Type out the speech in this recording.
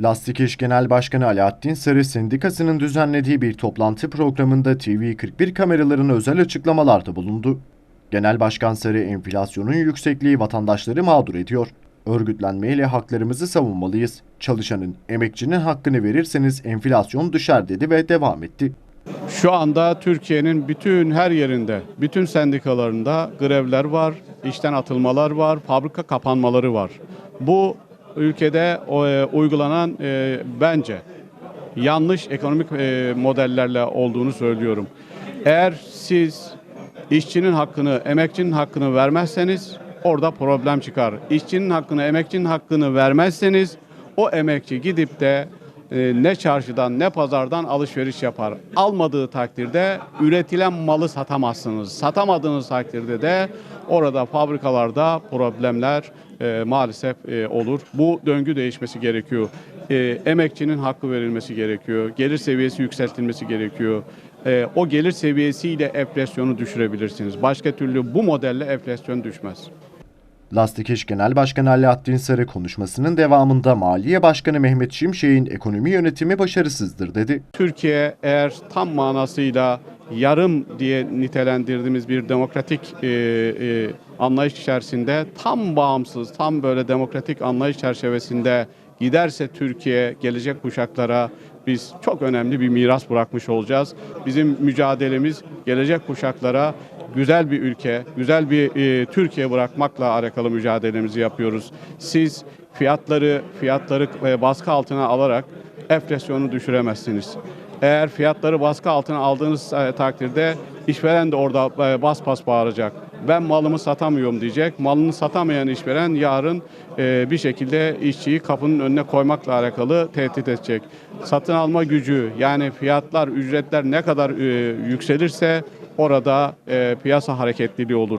Lastik İş Genel Başkanı Alaaddin Sarı sendikasının düzenlediği bir toplantı programında TV41 kameralarına özel açıklamalarda bulundu. Genel Başkan Sarı enflasyonun yüksekliği vatandaşları mağdur ediyor. Örgütlenmeyle haklarımızı savunmalıyız. Çalışanın, emekçinin hakkını verirseniz enflasyon düşer dedi ve devam etti. Şu anda Türkiye'nin bütün her yerinde, bütün sendikalarında grevler var, işten atılmalar var, fabrika kapanmaları var. Bu ülkede e, uygulanan e, bence yanlış ekonomik e, modellerle olduğunu söylüyorum. Eğer siz işçinin hakkını, emekçinin hakkını vermezseniz orada problem çıkar. İşçinin hakkını, emekçinin hakkını vermezseniz o emekçi gidip de ne çarşıdan ne pazardan alışveriş yapar. Almadığı takdirde üretilen malı satamazsınız. Satamadığınız takdirde de orada fabrikalarda problemler e, maalesef e, olur. Bu döngü değişmesi gerekiyor. E, emekçinin hakkı verilmesi gerekiyor. Gelir seviyesi yükseltilmesi gerekiyor. E, o gelir seviyesiyle enflasyonu düşürebilirsiniz. Başka türlü bu modelle enflasyon düşmez. Lastik İş Genel Başkanı Alaaddin Sarı konuşmasının devamında Maliye Başkanı Mehmet Şimşek'in ekonomi yönetimi başarısızdır dedi. Türkiye eğer tam manasıyla yarım diye nitelendirdiğimiz bir demokratik e, e, anlayış içerisinde tam bağımsız, tam böyle demokratik anlayış çerçevesinde giderse Türkiye gelecek kuşaklara biz çok önemli bir miras bırakmış olacağız. Bizim mücadelemiz gelecek kuşaklara güzel bir ülke, güzel bir e, Türkiye bırakmakla alakalı mücadelemizi yapıyoruz. Siz fiyatları fiyatları e, baskı altına alarak enflasyonu düşüremezsiniz. Eğer fiyatları baskı altına aldığınız e, takdirde işveren de orada e, bas bas bağıracak. Ben malımı satamıyorum diyecek. Malını satamayan işveren yarın e, bir şekilde işçiyi kapının önüne koymakla alakalı tehdit edecek. Satın alma gücü yani fiyatlar, ücretler ne kadar e, yükselirse orada e, piyasa hareketliliği olur.